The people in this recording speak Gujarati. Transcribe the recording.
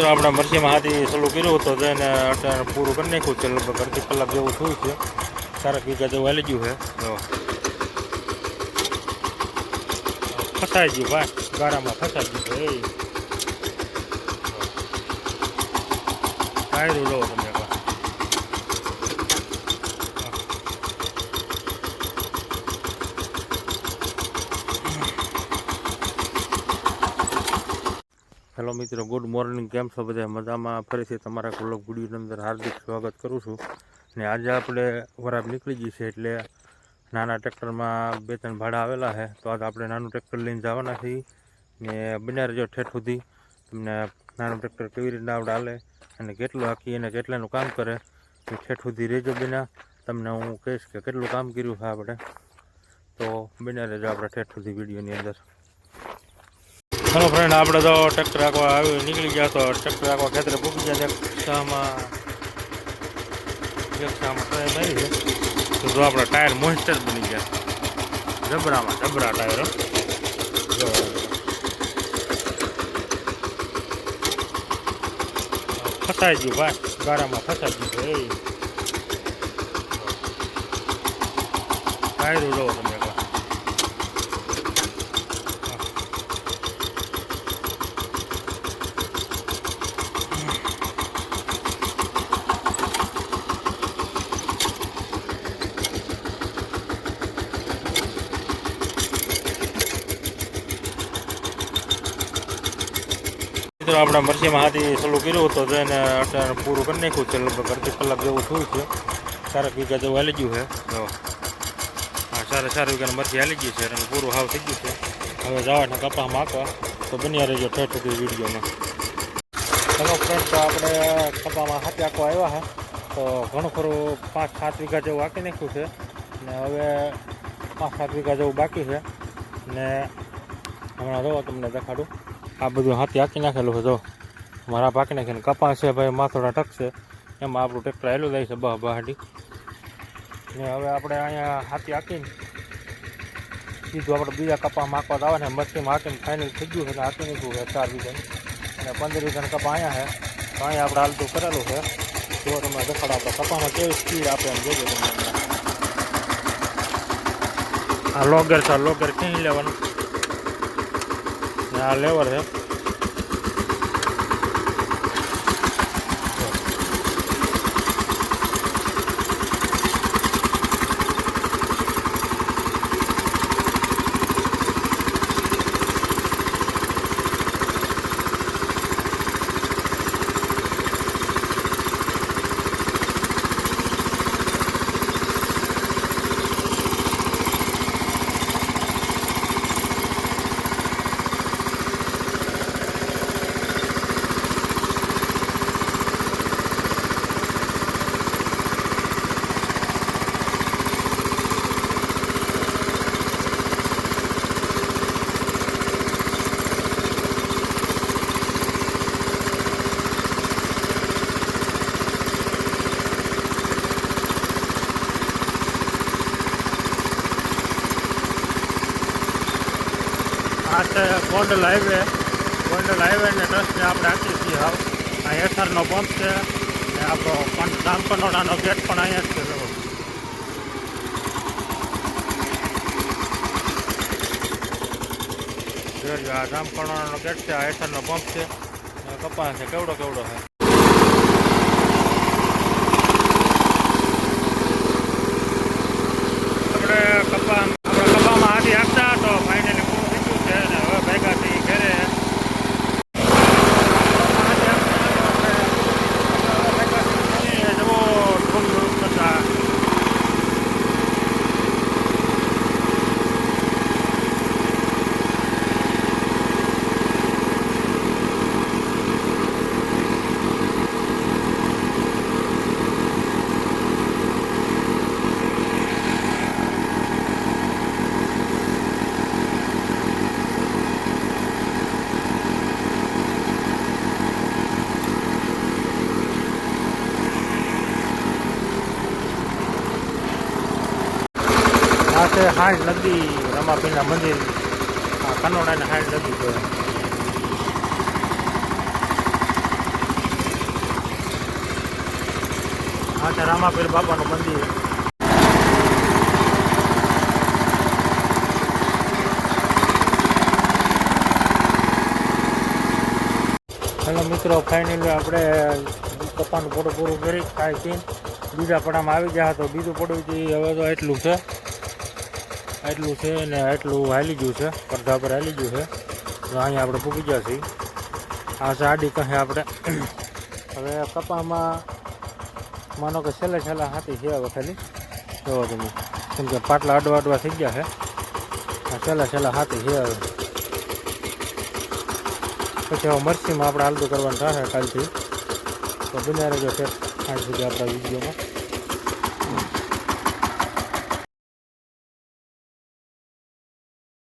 મિત્રો આપણા મરસીમાં હાથી સલું કર્યું હતું તો એને અત્યારે પૂરું કરી નાખ્યું છે. લગભગ અડધી કલાક જેવું થયું છે. સારા વીઘા જેવું હાલી ગયું છે. ફસાઈ ગયું ભાઈ ગારામાં ફસાઈ ગયું. ભાઈ એ કાયરું લો તમે. હેલો મિત્રો ગુડ મોર્નિંગ કેમ છો બધા? મજામાં? ફરીથી તમારા ક્લોક ગુડીની અંદર હાર્દિક સ્વાગત કરું છું. ને આજે આપણે વરાબ નીકળી ગઈ છે એટલે નાના ટ્રેક્ટરમાં બે ત્રણ ભાડા આવેલા છે. તો આજે આપણે નાનું ટ્રેક્ટર લઈને જવાના છીએ. ને બન્યા રહેજો ઠેઠ સુધી. તમને નાનું ટ્રેક્ટર કેવી રીતના આપણે હાલે અને કેટલું હાકી અને કેટલાનું કામ કરે એ ઠેઠ સુધી રહેજો બિના તમને હું કહીશ કે કેટલું કામ કર્યું છે આપણે. તો બન્યા રહેજો આપણે ઠેઠ સુધી વિડીયોની અંદર. ચલો ફ્રેન્ડ આપણે તો ટ્રેક્ટર આખવા આવ્યું નીકળી ગયા તો ટ્રેક્ટર આખવા ખેતરે પૂકી ગયા રિક્ષામાં તો જો આપણા ટાયર મોઇસ્ચર બની ગયા. જબરામાં જબરા ટાયર ફસાઈ ગયું, ભાઈ. ગારામાં ફસાઈ ગયું એ ટાયરું લો તમે. મિત્રો, આપણા મરસીમાં હાથી સલું કર્યું હતું તો એને અત્યારે પૂરું કરી નાખ્યું છે. લગભગ અડધી કલાક જેવું થયું છે. સારા વીઘા જેવું હાલી ગયું છે. હા સારા સારા વીઘાનું મરસી હાલી ગયું છે અને પૂરું હાવ થઈ ગયું છે. હવે જવાના કપામાં હાંકવા તો બન્યા રહેજો ઠેઠ સુધી વિડીયોમાં. ચલો ફ્રેન્ડ તો આપણે કપામાં હાથી આખો આવ્યા હા તો ઘણું ખરું પાંચ સાત વીઘા જેવું આંકી નાખ્યું છે. ને હવે પાંચ સાત વીઘા જેવું બાકી છે. ને હમણાં જો તમને દેખાડું. આ બધું હાથી હાંકી નાખેલું છે, જો. મારા પાકી નાખીને કપાસ છે ભાઈ, માથોડા ટકશે એમાં આપણું ટ્રેક્ટર આવેલું જાય છે, બહ બહાડી. ને હવે આપણે અહીંયા હાથી હાંકીને સીધું આપણે બીજા કપા માખવા આવે ને, મસ્તીમાં હાંકીને ફાઇનલ થઈ ગયું છે ને, હાંકી નીકળ્યું છે ચાર વીઘાનું. અને પંદર વીઘાના કપા અહીંયા છે. તો અહીંયા આપણે હાલતું કરેલું છે. જો તમે દેખાડો, આપણે કપામાં કેવી સ્પીડ આપે એમ જોજો તમે આ લોગર છે લોગર ક્યાંય લેવાનું? આ લેવર છે આ છે ગોંડલ હાઈવે ગોંડલ હાઈવે ને ટ્રસ્ટને આપણે આપીએ છીએ હાવ. આ એસઆરનો પંપ છે. ને આપણો પણ દામપનોડાનો ગેટ પણ અહીંયા જ છે આ દામપનોડાનો ગેટ છે, આ એસઆરનો પંપ છે. કપાસ છે કેવડો કેવડો છે? છે હાંડ નદી રમાપીના મંદિર, આ કનોડાને હાંડ નદી કહેવાય હા છે રામાપીર બાબાનું મંદિર. હેલો મિત્રો ફાઇનલી આપણે કપાનું પોડું પૂરું કરી, ખાઈ પીને બીજા પડામાં આવી ગયા તો બીજું પડ્યું હવે તો એટલું છે. એટલું છે ને એટલું હાલી ગયું છે, પડધા પર હાલી ગયું છે. તો અહીંયા આપણે પૂકી ગયા છીએ. આ આડી કહે આપણે. હવે કપામાં, માનો કે છેલ્લે છેલ્લા હાથી છે હવે ખાલી. જોવો તમે, કેમ કે પાટલા અડવા અડવા થઈ ગયા છે. આ છેલ્લા છેલ્લા હાથી છે હવે. પછી હવે મરસીમાં આપણે હાલતું કરવાનું થશે કાલથી. તો બન્યા રહેજો છે, આજ સુધી આપણા વિડીયોમાં.